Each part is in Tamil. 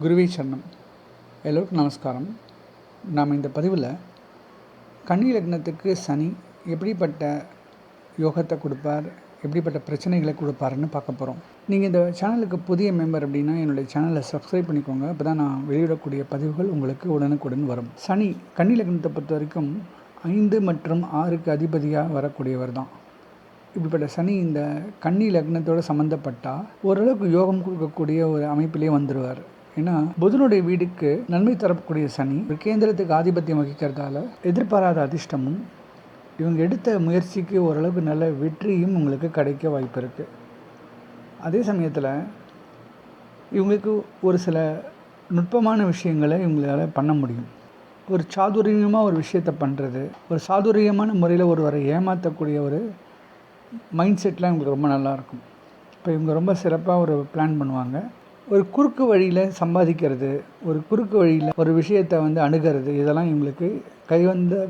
குருவே சரணம். எல்லோருக்கும் நமஸ்காரம். நாம் இந்த பதிவில் கன்னி லக்னத்துக்கு சனி எப்படிப்பட்ட யோகத்தை கொடுப்பார் எப்படிப்பட்ட பிரச்சனைகளை கொடுப்பாருன்னு பார்க்க போகிறோம் நீங்கள் இந்த சேனலுக்கு புதிய மெம்பர் அப்படின்னா என்னுடைய சேனலை சப்ஸ்கிரைப் பண்ணிக்கோங்க. அப்போ தான் நான் வெளியிடக்கூடிய பதிவுகள் உங்களுக்கு உடனுக்குடன் வரும். சனி கன்னி லக்னத்தை பொறுத்த வரைக்கும் ஐந்து மற்றும் ஆறுக்கு அதிபதியாக வரக்கூடியவர் தான். இப்படிப்பட்ட சனி இந்த கன்னி லக்னத்தோட சம்மந்தப்பட்டால் ஓரளவுக்கு யோகம் கொடுக்கக்கூடிய ஒரு அமைப்பிலே வந்துடுவார் ஏன்னா புதனுடைய வீடுக்கு நன்மை தரக்கூடிய சனி ஒரு கேந்திரத்துக்கு ஆதிபத்தியம் வகிக்கிறதால எதிர்பாராத அதிர்ஷ்டமும் இவங்க எடுத்த முயற்சிக்கு ஓரளவுக்கு நல்ல வெற்றியும் உங்களுக்கு கிடைக்க வாய்ப்பு இருக்குது அதே சமயத்தில் இவங்களுக்கு ஒரு சில நுட்பமான விஷயங்களை இவங்களால் பண்ண முடியும். ஒரு சாதுரியமாக ஒரு விஷயத்தை பண்ணுறது ஒரு சாதுரியமான முறையில் ஒருவரை ஏமாற்றக்கூடிய ஒரு மைண்ட் செட்லாம் இவங்களுக்கு ரொம்ப நல்லாயிருக்கும் இப்போ இவங்க ரொம்ப சிறப்பாக ஒரு பிளான் பண்ணுவாங்க. ஒரு குறுக்கு வழியில் சம்பாதிக்கிறது ஒரு குறுக்கு வழியில் ஒரு விஷயத்தை வந்து அணுகிறது இதெல்லாம் இவங்களுக்கு கைவந்த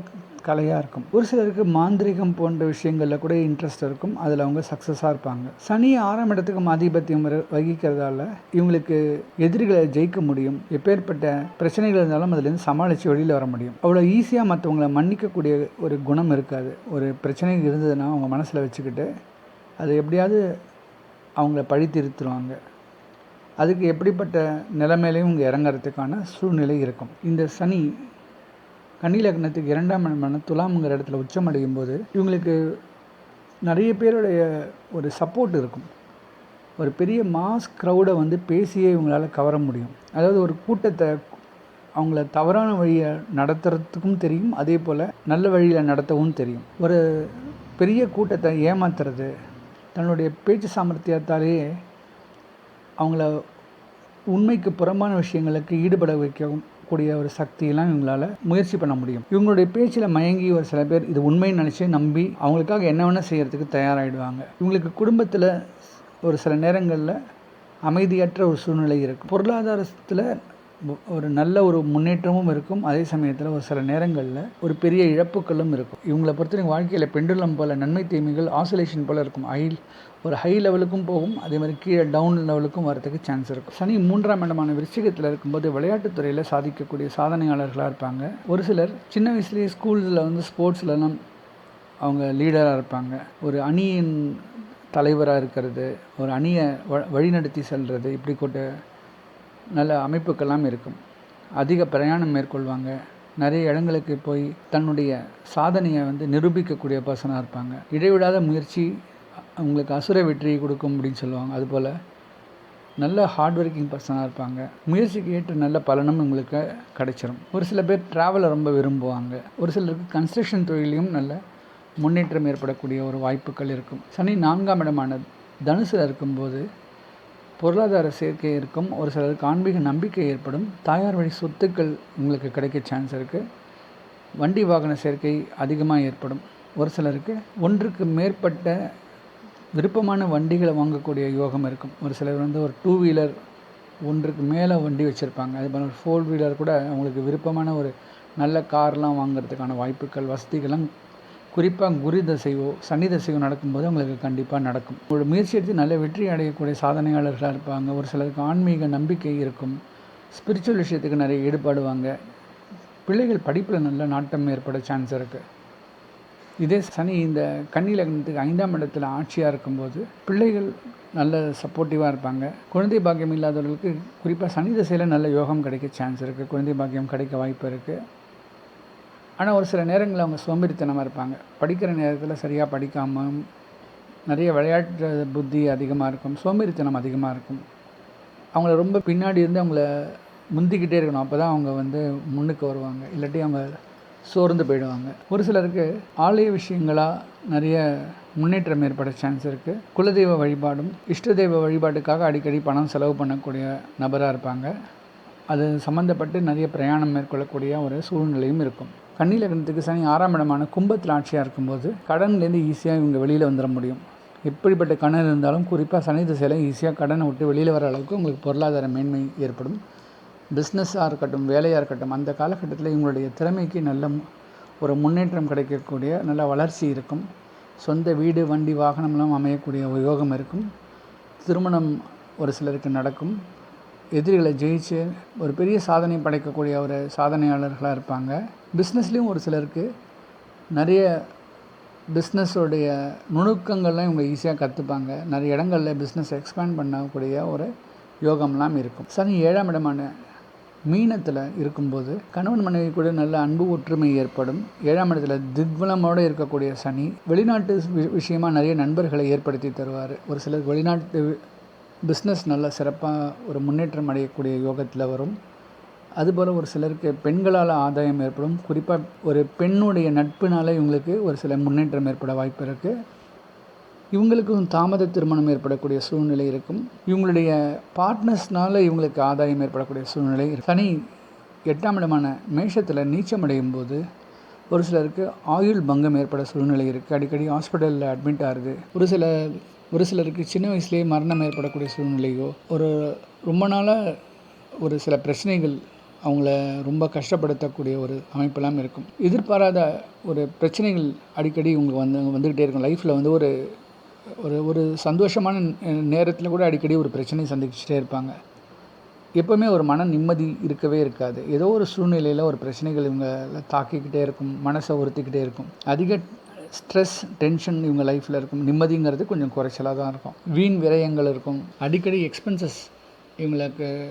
கலையாக இருக்கும். ஒரு சிலருக்கு மாந்திரிகம் போன்ற விஷயங்களில் கூட இன்ட்ரெஸ்ட் இருக்கும். அதில் அவங்க சக்ஸஸாக இருப்பாங்க. சனி ஆறாம் இடத்துக்கு ஆதிபத்தியம் வகிக்கிறதால இவங்களுக்கு எதிரிகளை ஜெயிக்க முடியும். எப்பேற்பட்ட பிரச்சனைகள் இருந்தாலும் அதுலேருந்து சமாளித்து வெளியில் வர முடியும். அவ்வளோ ஈஸியாக மற்றவங்களை மன்னிக்கக்கூடிய ஒரு குணம் இருக்காது. ஒரு பிரச்சனை இருந்ததுன்னா அவங்க மனசில் வச்சுக்கிட்டு அது எப்படியாவது அவங்கள பழி திருத்துருவாங்க அதுக்கு எப்படிப்பட்ட நிலைமையிலையும் இவங்க இறங்குறதுக்கான சூழ்நிலை இருக்கும். இந்த சனி கன்னி லக்னத்துக்கு இரண்டாம் இடமான துலாம்ங்கிற இடத்துல உச்சமடையும் போது இவங்களுக்கு நிறைய பேருடைய ஒரு சப்போர்ட் இருக்கும். ஒரு பெரிய மாஸ் க்ரௌடை வந்து பேசியே இவங்களால கவர முடியும். அதாவது ஒரு கூட்டத்தை அவங்கள தவறான வழியை நடத்துறதுக்கும் தெரியும். அதே போல் நல்ல வழியில் நடத்தவும் தெரியும். ஒரு பெரிய கூட்டத்தை ஏமாத்துறது தன்னுடைய பேச்சு சாமர்த்தியத்தாலேயே அவங்கள உண்மைக்கு புறம்பான விஷயங்களுக்கு ஈடுபட வைக்கவும் கூடிய ஒரு சக்தியெல்லாம் இவங்களால் முயற்சி பண்ண முடியும். இவங்களுடைய பேச்சில் மயங்கி ஒரு சில பேர் இது உண்மைன்னு நினச்சி நம்பி அவங்களுக்காக என்ன வேணால் செய்கிறதுக்கு தயாராகிடுவாங்க இவங்களுக்கு குடும்பத்தில் ஒரு சில நேரங்களில் அமைதியற்ற ஒரு சூழ்நிலை இருக்கும் பொருளாதாரத்தில் ஒரு நல்ல ஒரு முன்னேற்றமும் இருக்கும். அதே சமயத்தில் ஒரு சில நேரங்களில் ஒரு பெரிய இழப்புகளும் இருக்கும். இவங்களை பொறுத்தவரைக்கும் வாழ்க்கையில் பெண்டுலம் போல் நன்மை தீமைகள் ஆசோலேஷன் போல் இருக்கும். ஹை ஒரு ஹை லெவலுக்கும் போகும். அதே மாதிரி கீழே டவுன் லெவலுக்கும் வரதுக்கு சான்ஸ் இருக்கும். சனி மூன்றாம் இடமான விருச்சிகத்தில் இருக்கும்போது விளையாட்டுத்துறையில் சாதிக்கக்கூடிய சாதனையாளர்களாக இருப்பாங்க. ஒரு சிலர் சின்ன வயசுலேயே ஸ்கூல்ஸில் வந்து ஸ்போர்ட்ஸ்லலாம் அவங்க லீடராக இருப்பாங்க. ஒரு அணியின் தலைவராக இருக்கிறது. ஒரு அணியை வ வழிநடத்தி செல்வது இப்படி கொண்ட நல்ல அமைப்புக்கெல்லாம் இருக்கும். அதிக பிரயாணம் மேற்கொள்வாங்க. நிறைய இடங்களுக்கு போய் தன்னுடைய சாதனையை வந்து நிரூபிக்கக்கூடிய பர்சனாக இருப்பாங்க. இடைவிடாத முயற்சி அவங்களுக்கு அசுர வெற்றியை கொடுக்கும் அப்படின்னு சொல்லுவாங்க. அதுபோல் நல்ல ஹார்ட் ஒர்க்கிங் பர்சனாக இருப்பாங்க. முயற்சிக்கு ஏற்ற நல்ல பலனும் உங்களுக்கு கிடைச்சிரும். ஒரு சில பேர் ட்ராவலை ரொம்ப விரும்புவாங்க. ஒரு சிலருக்கு கன்ஸ்ட்ரக்ஷன் தொழிலையும் நல்ல முன்னேற்றம் ஏற்படக்கூடிய ஒரு வாய்ப்புகள் இருக்கும். சனி நான்காம் இடமான தனுசில் இருக்கும்போது பொருளாதார சேர்க்கை இருக்கும். ஒரு சிலருக்கு ஆன்மீக நம்பிக்கை ஏற்படும். தாயார் வழி சொத்துக்கள் உங்களுக்கு கிடைக்க சான்ஸ் இருக்குது வண்டி வாகன சேர்க்கை அதிகமாக ஏற்படும். ஒரு சிலருக்கு ஒன்றுக்கு மேற்பட்ட விருப்பமான வண்டிகளை வாங்கக்கூடிய யோகம் இருக்கும். ஒரு சிலர் வந்து ஒரு டூ வீலர் ஒன்றுக்கு மேலே வண்டி வச்சுருப்பாங்க. அது போல் ஒரு ஃபோர் வீலர் கூட அவங்களுக்கு விருப்பமான ஒரு நல்ல கார்லாம் வாங்குறதுக்கான வாய்ப்புகள் வசதிகளும் குறிப்பாக குரு தசைவோ சனி தசைவோ நடக்கும்போது அவங்களுக்கு கண்டிப்பாக நடக்கும். ஒரு முயற்சி எடுத்து நல்ல வெற்றி அடையக்கூடிய சாதனையாளர்களாக இருப்பாங்க. ஒரு சிலருக்கு ஆன்மீக நம்பிக்கை இருக்கும். ஸ்பிரிச்சுவல் விஷயத்துக்கு நிறைய ஈடுபாடுவாங்க பிள்ளைகள் படிப்பில் நல்ல நாட்டம் ஏற்பட சான்ஸ் இருக்குது இதே சனி இந்த கன்னி லக்னத்துக்கு ஐந்தாம் இடத்துல ஆட்சியாக இருக்கும்போது பிள்ளைகள் நல்ல சப்போர்ட்டிவாக இருப்பாங்க. குழந்தை பாக்கியம் இல்லாதவர்களுக்கு குறிப்பாக சனி திசையில் நல்ல யோகம் கிடைக்க சான்ஸ் இருக்குது குழந்தை பாக்கியம் கிடைக்க வாய்ப்பு இருக்குது ஆனால் ஒரு சில நேரங்களில் அவங்க சோம்பேறித்தனமாக இருப்பாங்க. படிக்கிற நேரத்தில் சரியாக படிக்காமல் நிறைய விளையாட்டு புத்தி அதிகமாக இருக்கும் சோம்பேறித்தனம் அதிகமாக இருக்கும். அவங்கள ரொம்ப பின்னாடி இருந்து அவங்கள முந்திக்கிட்டே இருக்கணும். அப்போ தான் அவங்க வந்து முன்னுக்கு வருவாங்க. இல்லாட்டி அவங்க சோர்ந்து போயிடுவாங்க. ஒரு சிலருக்கு ஆலய விஷயங்களாக நிறைய முன்னேற்றம் ஏற்பட சான்ஸ் இருக்குது குலதெய்வ வழிபாடும் இஷ்ட தெய்வ வழிபாட்டுக்காக அடிக்கடி பணம் செலவு பண்ணக்கூடிய நபராக இருப்பாங்க. அது சம்மந்தப்பட்டு நிறைய பிரயாணம் மேற்கொள்ளக்கூடிய ஒரு சூழ்நிலையும் இருக்கும். கன்னி லக்னத்துக்கு சனி ஆறாம் இடமான கும்பத்தில் ஆட்சியாக இருக்கும்போது கடன்லேருந்து ஈஸியாக இவங்க வெளியில் வந்துட முடியும். எப்படிப்பட்ட கடன் இருந்தாலும் குறிப்பாக சனி திசையில் ஈஸியாக கடனை விட்டு வெளியில் வர அளவுக்கு உங்களுக்கு பொருளாதார மேன்மை ஏற்படும். பிஸ்னஸாக இருக்கட்டும் வேலையாக இருக்கட்டும் அந்த காலகட்டத்தில் இவங்களுடைய திறமைக்கு நல்ல ஒரு முன்னேற்றம் கிடைக்கக்கூடிய நல்ல வளர்ச்சி இருக்கும். சொந்த வீடு வண்டி வாகனம்லாம் அமையக்கூடிய உபயோகம் யோகம் இருக்கும். திருமணம் ஒரு சிலருக்கு நடக்கும். எதிரிகளை ஜெயிச்சு ஒரு பெரிய சாதனை படைக்கக்கூடிய ஒரு சாதனையாளர்களாக இருப்பாங்க. பிஸ்னஸ்லேயும் ஒரு சிலருக்கு நிறைய பிஸ்னஸோடைய நுணுக்கங்கள்லாம் இவங்க ஈஸியாக கற்றுப்பாங்க நிறைய இடங்களில் பிஸ்னஸ் எக்ஸ்பேண்ட் பண்ணக்கூடிய ஒரு யோகம்லாம் இருக்கும். சனி ஏழாம் இடமான மீனத்தில் இருக்கும்போது கணவன் மனைவி கூட நல்ல அன்பு ஒற்றுமை ஏற்படும். ஏழாம் இடத்துல திக்வலமோடு இருக்கக்கூடிய சனி வெளிநாட்டு வி- விஷயமா நிறைய நண்பர்களை ஏற்படுத்தி தருவார். ஒரு சிலர் வெளிநாட்டு பிஸ்னஸ் நல்ல சிறப்பாக ஒரு முன்னேற்றம் அடையக்கூடிய யோகத்தில் வரும். அதுபோல் ஒரு சிலருக்கு பெண்களால் ஆதாயம் ஏற்படும். குறிப்பாக ஒரு பெண்ணுடைய நட்புனால இவங்களுக்கு ஒரு சில முன்னேற்றம் ஏற்பட வாய்ப்பு இருக்குது இவங்களுக்கும் தாமத திருமணம் ஏற்படக்கூடிய சூழ்நிலை இருக்கும். இவங்களுடைய பார்ட்னர்ஸ்னால் இவங்களுக்கு ஆதாயம் ஏற்படக்கூடிய சூழ்நிலை சனி எட்டாம் இடமான மேஷத்தில் நீச்சம் அடையும் போது ஒரு சிலருக்கு ஆயுள் பங்கம் ஏற்பட சூழ்நிலை இருக்குது அடிக்கடி ஹாஸ்பிட்டலில் அட்மிட் ஆகுது. ஒரு சில ஒரு சிலருக்கு சின்ன வயசுலேயே மரணம் ஏற்படக்கூடிய சூழ்நிலையோ ஒரு ரொம்ப நாளாக ஒரு சில பிரச்சனைகள் அவங்கள ரொம்ப கஷ்டப்படுத்தக்கூடிய ஒரு அமைப்பெல்லாம் இருக்கும். எதிர்பாராத ஒரு பிரச்சனைகள் அடிக்கடி உங்களுக்கு வந்து வந்துக்கிட்டே இருக்கும். லைஃப்பில் வந்து ஒரு ஒரு ஒரு சந்தோஷமான நேரத்தில் கூட அடிக்கடி ஒரு பிரச்சனை சந்திச்சுட்டே இருப்பாங்க. எப்போவுமே ஒரு மன நிம்மதி இருக்கவே இருக்காது. ஏதோ ஒரு சூழ்நிலையில் ஒரு பிரச்சனைகள் இவங்க தாக்கிக்கிட்டே இருக்கும் மனசை உறுத்திக்கிட்டே இருக்கும். அதிக ஸ்ட்ரெஸ் டென்ஷன் இவங்க லைஃப்பில் இருக்கும். நிம்மதிங்கிறது கொஞ்சம் குறைச்சலாக தான் இருக்கும். வீண் விரயங்கள் இருக்கும். அடிக்கடி எக்ஸ்பென்சஸ் இவங்களுக்கு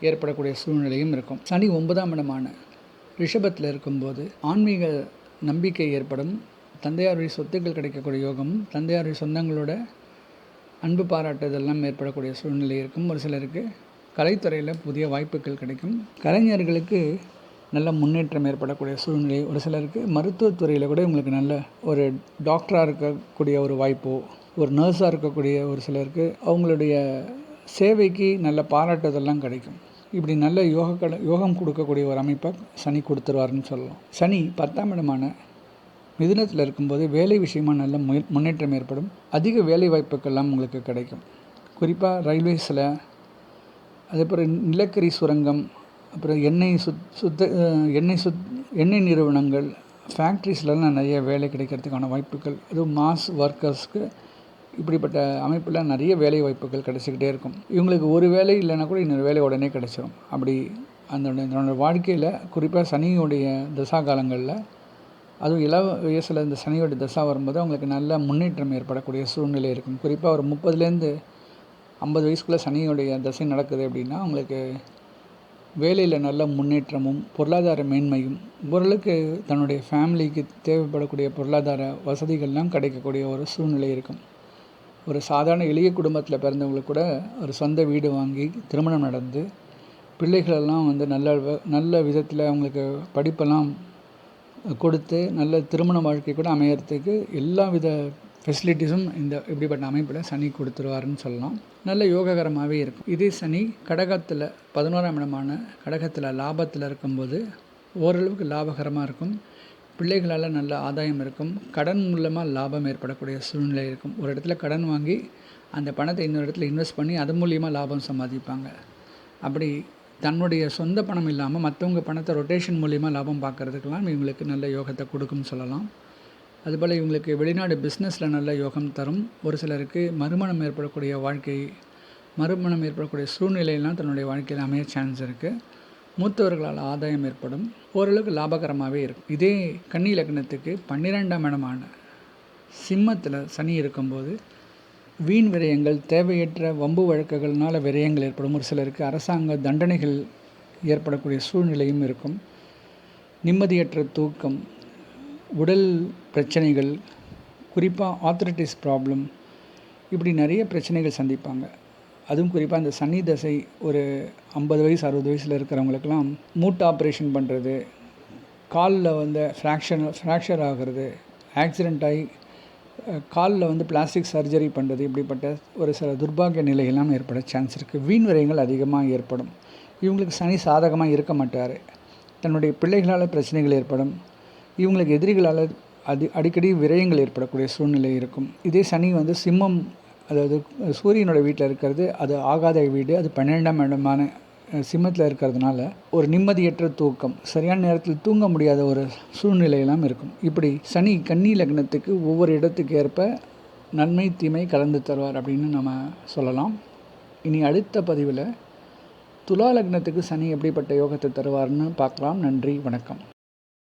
ஏற்படக்கூடிய சூழ்நிலையும் இருக்கும். சனி ஒன்பதாம் இடமான ரிஷபத்தில் இருக்கும்போது ஆன்மீக நம்பிக்கை ஏற்படும். தந்தையாருடைய சொத்துக்கள் கிடைக்கக்கூடிய யோகம் தந்தையாருடைய சொந்தங்களோட அன்பு பாராட்டுதெல்லாம் ஏற்படக்கூடிய சூழ்நிலை இருக்கும். ஒரு சிலருக்கு கலைத்துறையில் புதிய வாய்ப்புகள் கிடைக்கும். கலைஞர்களுக்கு நல்ல முன்னேற்றம் ஏற்படக்கூடிய சூழ்நிலை. ஒரு சிலருக்கு மருத்துவத்துறையில் கூட உங்களுக்கு நல்ல ஒரு டாக்டராக இருக்கக்கூடிய ஒரு வாய்ப்போ ஒரு நர்ஸாக இருக்கக்கூடிய ஒரு சிலருக்கு அவங்களுடைய சேவைக்கு நல்ல பாராட்டுதெல்லாம் கிடைக்கும். இப்படி நல்ல யோக கட யோகம் கொடுக்கக்கூடிய ஒரு அமைப்பை சனி கொடுத்துருவாருன்னு சொல்லலாம். சனி பத்தாம் இடமான மிதுனத்தில் இருக்கும்போது வேலை விஷயமா நல்ல முன்னேற்றம் ஏற்படும். அதிக வேலை வாய்ப்புகள்லாம் உங்களுக்கு கிடைக்கும். குறிப்பாக ரயில்வேஸில் அதேபோல் நிலக்கரி சுரங்கம் அப்புறம் எண்ணெய் சுத் சுத்த எண்ணெய் சுத் எண்ணெய் நிறுவனங்கள் ஃபேக்ட்ரிஸ்லலாம் நிறைய வேலை கிடைக்கிறதுக்கான வாய்ப்புகள் அதுவும் மாஸ் ஒர்க்கர்ஸ்க்கு இப்படிப்பட்ட அமைப்பில் நிறைய வேலை வாய்ப்புகள் கிடைச்சிக்கிட்டே இருக்கும். இவங்களுக்கு ஒரு வேலை இல்லைன்னா கூட இன்னொரு வேலை உடனே கிடைச்சிரும். அப்படி அந்த என்னோடய வாழ்க்கையில் குறிப்பாக சனியுடைய தசா காலங்களில் அதுவும் இள வயசில் இந்த சனியோடைய தசா வரும்போது அவங்களுக்கு நல்ல முன்னேற்றம் ஏற்படக்கூடிய சூழ்நிலை இருக்கும். குறிப்பாக ஒரு முப்பதுலேருந்து ஐம்பது வயசுக்குள்ளே சனியோடைய தசை நடக்குது அப்படின்னா அவங்களுக்கு வேலையில் நல்ல முன்னேற்றமும் பொருளாதார மேன்மையும் ஓரளவுக்கு தன்னுடைய ஃபேமிலிக்கு தேவைப்படக்கூடிய பொருளாதார வசதிகள்லாம் கிடைக்கக்கூடிய ஒரு சூழ்நிலை இருக்கும். ஒரு சாதாரண எளிய குடும்பத்தில் பிறந்தவங்களுக்கு கூட ஒரு சொந்த வீடு வாங்கி திருமணம் நடந்து பிள்ளைகளெல்லாம் வந்து நல்ல நல்ல விதத்தில் அவங்களுக்கு படிப்பெல்லாம் கொடுத்து நல்ல திருமண வாழ்க்கை கூட அமையறதுக்கு எல்லா வித ஃபெசிலிட்டிஸும் இந்த இப்படிப்பட்ட அமைப்பில் சனி கொடுத்துருவாருன்னு சொல்லலாம். நல்ல யோககரமாகவே இருக்கும். இதே சனி கடகத்தில் பதினோராம் இடமான கடகத்தில் லாபத்தில் இருக்கும்போது ஓரளவுக்கு லாபகரமாக இருக்கும். பிள்ளைகளால் நல்ல ஆதாயம் இருக்கும். கடன் மூலமாக லாபம் ஏற்படக்கூடிய சூழ்நிலை இருக்கும். ஒரு இடத்துல கடன் வாங்கி அந்த பணத்தை இன்னொரு இடத்துல இன்வெஸ்ட் பண்ணி அது மூலியமாக லாபம் சம்பாதிப்பாங்க. அப்படி தன்னுடைய சொந்த பணம் இல்லாமல் மற்றவங்க பணத்தை ரொட்டேஷன் மூலியமாக லாபம் பார்க்குறதுக்கெல்லாம் இவங்களுக்கு நல்ல யோகத்தை கொடுக்கும்னு சொல்லலாம். அதுபோல் இவங்களுக்கு வெளிநாடு பிஸ்னஸில் நல்ல யோகம் தரும். ஒரு சிலருக்கு மறுமணம் ஏற்படக்கூடிய வாழ்க்கை மறுமணம் ஏற்படக்கூடிய சூழ்நிலையெல்லாம் தன்னுடைய வாழ்க்கையில் அமைய சான்ஸ் இருக்குது மூத்தவர்களால் ஆதாயம் ஏற்படும். ஓரளவுக்கு லாபகரமாகவே இருக்கும். இதே கன்னி லக்னத்துக்கு பன்னிரெண்டாம் இடமான சிம்மத்தில் சனி இருக்கும்போது வீண் விரயங்கள் தேவையற்ற வம்பு வழக்குகள்னால விரயங்கள் ஏற்படும். ஒரு சிலருக்கு அரசாங்க தண்டனைகள் ஏற்படக்கூடிய சூழ்நிலையும் இருக்கும். நிம்மதியற்ற தூக்கம் உடல் பிரச்சனைகள் குறிப்பாக ஆர்த்தரைட்டிஸ் ப்ராப்ளம் இப்படி நிறைய பிரச்சனைகள் சந்திப்பாங்க. அதுவும் குறிப்பாக அந்த சனி தசை ஒரு ஐம்பது வயசு அறுபது வயசில் இருக்கிறவங்களுக்கெல்லாம் மூட்டு ஆப்ரேஷன் பண்ணுறது காலில் வந்து ஃப்ராக்ஷன் ஃப்ராக்சர் ஆகிறது ஆக்சிடெண்ட் ஆகி காலில் வந்து பிளாஸ்டிக் சர்ஜரி பண்ணுறது இப்படிப்பட்ட ஒரு சில துர்பாகிய நிலையெல்லாம் ஏற்பட சான்ஸ் இருக்குது வீண் விரயங்கள் அதிகமாக ஏற்படும். இவங்களுக்கு சனி சாதகமாக இருக்க மாட்டார். தன்னுடைய பிள்ளைகளால் பிரச்சனைகள் ஏற்படும். இவங்களுக்கு எதிரிகளால் அது அடிக்கடி விரயங்கள் ஏற்படக்கூடிய சூழ்நிலை இருக்கும். இதே சனி வந்து சிம்மம் அதாவது சூரியனோட வீட்டில் இருக்கிறது அது ஆகாத வீடு அது பன்னிரெண்டாம் இடமான சிம்மத்தில் இருக்கிறதுனால ஒரு நிம்மதியற்ற தூக்கம் சரியான நேரத்தில் தூங்க முடியாத ஒரு சூழ்நிலையெல்லாம் இருக்கும். இப்படி சனி கன்னி லக்னத்துக்கு ஒவ்வொரு இடத்துக்கு ஏற்ப நன்மை தீமை கலந்து தருவார் அப்படின்னு நம்ம சொல்லலாம். இனி அடுத்த பதிவில் துலா லக்னத்துக்கு சனி எப்படிப்பட்ட யோகத்தை தருவார்னு பார்க்கலாம். நன்றி வணக்கம்.